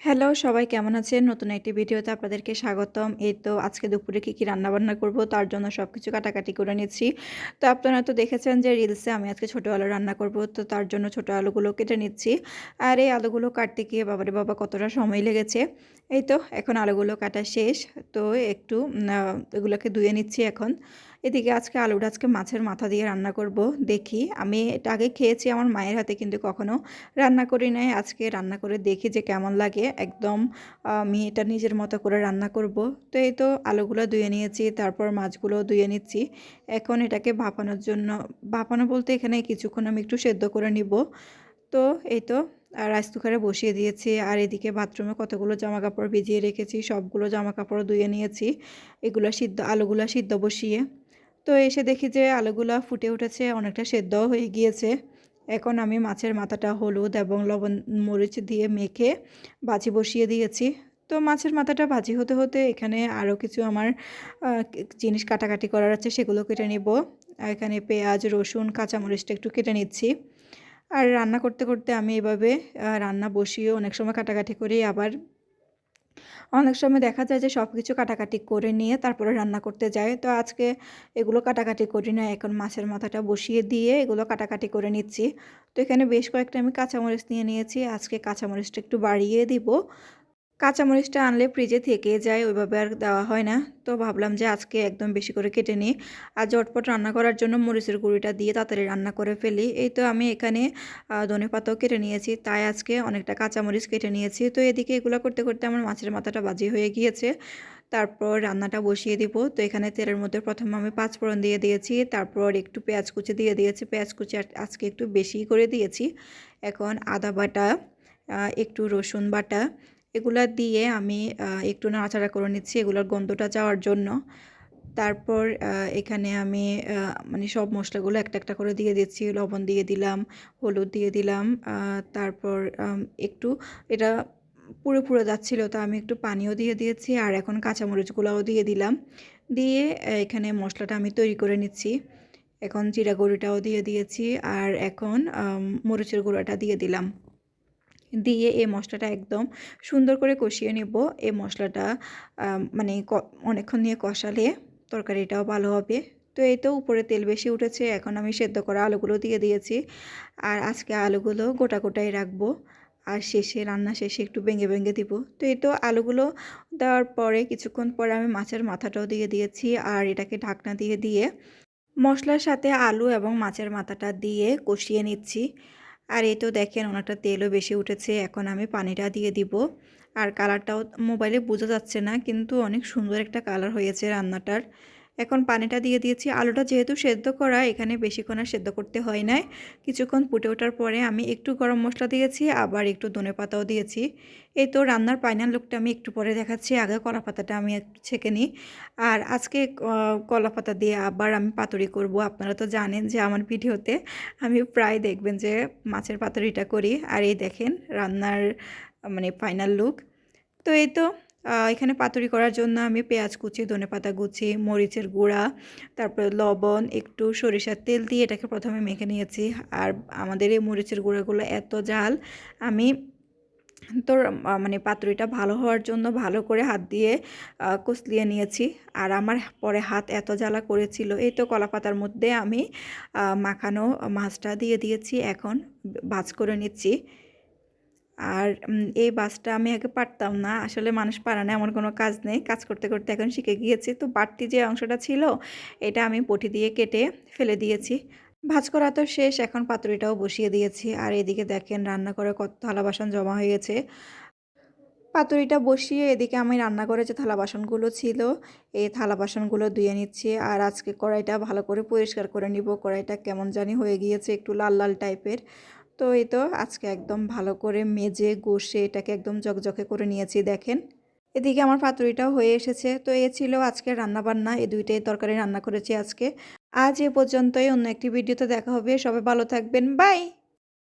Hello সবাই কেমন আছেন? নতুন একটি ভিডিওতে আপনাদেরকে স্বাগতম। এই তো আজকে দুপুরে কী, কী রান্নাবান্না করব তার জন্য সব কিছু কাটাকাটি করে নিচ্ছি। তো আপনারা তো দেখেছেন যে রিলসে আমি আজকে ছোটো আলু রান্না করব। তো তার জন্য ছোটো আলুগুলো কেটে নিচ্ছি। আর এই আলুগুলো কাটতে গিয়ে বাবারে বাবা কতটা সময় লেগেছে। এই তো এখন আলুগুলো কাটা শেষ। তো একটু এগুলোকে ধুয়ে নিচ্ছি এখন। এদিকে আজকে আলুটা আজকে মাছের মাথা দিয়ে রান্না করব। দেখি, আমি এটা আগে খেয়েছি, আমার মায়ের হাতে কিন্তু কখনো রান্না করি নাই। আজকে রান্না করে দেখি যে কেমন লাগে। একদম আমি এটা নিজের মতো করে রান্না করব। তো এই তো আলুগুলো ধুয়ে নিয়েছি, তারপর মাছগুলো ধুয়ে নিচ্ছি। এখন এটাকে ভাপানোর জন্য, ভাপানো বলতে এখানে কিছুক্ষণ আমি একটু সেদ্ধ করে নিব। তো এই তো রাইস কুকারে বসিয়ে দিয়েছি আর এদিকে বাথরুমে কতগুলো জামা কাপড় ভিজিয়ে রেখেছি, সবগুলো জামা কাপড় ধুয়ে নিয়েছি এগুলো সিদ্ধ, আলুগুলো সিদ্ধ বসিয়ে তো এসে দেখি যে আলুগুলো ফুটে উঠেছে, অনেকটা সেদ্ধ হয়ে গিয়েছে। এখন আমি মাছের মাথাটা হলুদ এবং লবণ মরিচ দিয়ে মেখে বাজি বসিয়ে দিয়েছি। তো মাছের মাথাটা ভাজি হতে হতে এখানে আরও কিছু আমার জিনিস কাটাকাটি করার আছে, সেগুলো কেটে নিব। এখানে পেঁয়াজ, রসুন, কাঁচামরিচটা একটু কেটে নিচ্ছি। আর রান্না করতে করতে আমি এভাবে রান্না বসিয়ে অনেক সময় কাটাকাটি করি আবার অনেক সময় দেখা যায় যে সব কিছু কাটাকাটি করে নিয়ে তারপরে রান্না করতে যায়। তো আজকে এগুলো কাটাকাটি করি না, এখন মাছের মাথাটা বসিয়ে দিয়ে এগুলো কাটাকাটি করে নিচ্ছি। তো এখানে বেশ কয়েকটা আমি কাঁচামরিচ নিয়ে নিয়েছি। আজকে কাঁচামরিচটা একটু বাড়িয়ে দিব। কাঁচামরিচটা আনলে ফ্রিজে থেকে যায়, ওইভাবে আর দেওয়া হয় না। তো ভাবলাম যে আজকে একদম বেশি করে কেটে নিই আর ঝটপট রান্না করার জন্য মরিচের গুঁড়িটা দিয়ে তাড়াতাড়ি রান্না করে ফেলি। এই তো আমি এখানে ধনে পাতাও কেটে নিয়েছি, তাই আজকে অনেকটা কাঁচামরিচ কেটে নিয়েছি। তো এদিকে এগুলো করতে করতে আমার মাছের মাথাটা বাজি হয়ে গিয়েছে। তারপর রান্নাটা বসিয়ে দিব। তো এখানে তেলের মধ্যে প্রথমে আমি পাঁচফোড়ন দিয়ে দিয়েছি, তারপর একটু পেঁয়াজ কুচি দিয়ে দিয়েছি। পেঁয়াজ কুচি আজকে একটু বেশি করে দিয়েছি। এখন আদা বাটা একটু রসুন বাটা এগুলা দিয়ে আমি একটু নাড়াচাড়া করে নিচ্ছি এগুলোর গন্ধটা যাওয়ার জন্য। তারপর এখানে আমি মানে সব মশলাগুলো একটা একটা করে দিয়ে দিচ্ছি। লবণ দিয়ে দিলাম, হলুদ দিয়ে দিলাম তারপর একটু, এটা পুরো পুরো যাচ্ছিল তো আমি একটু পানিও দিয়ে দিয়েছি আর এখন কাঁচামরিচগুলোও দিয়ে দিলাম। দিয়ে এখানে মশলাটা আমি তৈরি করে নিচ্ছি। এখন জিরা গুঁড়িটাও দিয়ে দিয়েছি আর এখন মরিচের গুঁড়োটা দিয়ে দিলাম। দিয়ে এই মশলাটা একদম সুন্দর করে কষিয়ে নেব। এই মশলাটা মানে অনেকক্ষণ নিয়ে কষালে তরকারিটাও ভালো হবে। তো এই তো উপরে তেল বেশি উঠেছে, এখন আমি সেদ্ধ করা আলুগুলো দিয়ে দিয়েছি। আর আজকে আলুগুলো গোটা গোটাই রাখব। আর শেষে, রান্না শেষে একটু ভেঙে ভেঙে দিব। তো এই তো আলুগুলো দেওয়ার পরে কিছুক্ষণ পরে আমি মাছের মাথাটাও দিয়ে দিয়েছি। আর এটাকে ঢাকনা দিয়ে দিয়ে মশলার সাথে আলু এবং মাছের মাথাটা দিয়ে কষিয়ে নিচ্ছি। আর এই তো দেখেন অনেকটা তেলও বেশি উঠেছে, এখন আমি পানিটা দিয়ে দিব। আর কালারটাও মোবাইলে বোঝা যাচ্ছে না, কিন্তু অনেক সুন্দর একটা কালার হয়েছে রান্নাটার। এখন পানিটা দিয়ে দিয়েছি। আলুটা যেহেতু সেদ্ধ করা, এখানে বেশিক্ষণ আর সেদ্ধ করতে হয় নাই। কিছুক্ষণ ফুটে ওঠার পরে আমি একটু গরম মশলা দিয়েছি, আবার একটু ধনে পাতাও দিয়েছি। এই তো রান্নার ফাইনাল লুকটা আমি একটু পরে দেখাচ্ছি। আগে কলা পাতাটা আমি একটু ছেঁকে নিই। আর আজকে কলা পাতা দিয়ে আবার আমি পাতুরি করব। আপনারা তো জানেন যে আমার ভিডিওতে আমি প্রায় দেখবেন যে মাছের পাতুরিটা করি। আর এই দেখেন রান্নার মানে ফাইনাল লুক তো এই তো এখানে পাতুরি করার জন্য আমি পেঁয়াজ কুচি, ধনে পাতা কুচি, মরিচের গুঁড়া, তারপরে লবণ, একটু সরিষার তেল দিয়ে এটাকে প্রথমে মেখে নিয়েছি। আর আমাদের এই মরিচের গুঁড়াগুলো এত জাল আমি তো মানে পাতুরিটা ভালো হওয়ার জন্য ভালো করে হাত দিয়ে কুচলিয়ে নিয়েছি। আর আমার পরে হাত এত জ্বালা করেছিল, এই তো কলা পাতার মধ্যে আমি মাখানো মাছটা দিয়ে দিয়েছি, এখন ভাজ করে নিচ্ছি। আর এই বাসটা আমি আগে পারতাম না। আসলে মানুষ পারে না, এমন কোনো কাজ নেই। কাজ করতে করতে এখন শিখে গিয়েছি। তো বাড়তি যে অংশটা ছিল, এটা আমি পটি দিয়ে কেটে ফেলে দিয়েছি। ভাজ করা তো শেষ, এখন পাতুরিটাও বসিয়ে দিয়েছি। আর এদিকে দেখেন, রান্না করে কত থালা বাসন জমা হয়ে গেছে। পাতুরিটা বসিয়ে এদিকে আমি রান্না করে যে থালা বাসনগুলো ছিল, এই থালা বাসনগুলো ধুয়ে নিচ্ছি। আর আজকে কড়াইটা ভালো করে পরিষ্কার করে নিব। কড়াইটা কেমন জানি হয়ে গিয়েছে, একটু লাল লাল টাইপের তো এই তো আজকে একদম ভালো করে মেজে গোষে এটাকে একদম জকজকে করে নিয়েছি, দেখেন। এদিকে আমার পাতুরিটাও হয়ে এসেছে। তো এ ছিল আজকে রান্নাবান্না। এই দুইটাই তরকারি রান্না করেছি আজকে। আজ এ পর্যন্তই। অন্য একটি ভিডিওতে দেখা হবে। সবাই ভালো থাকবেন। বাই!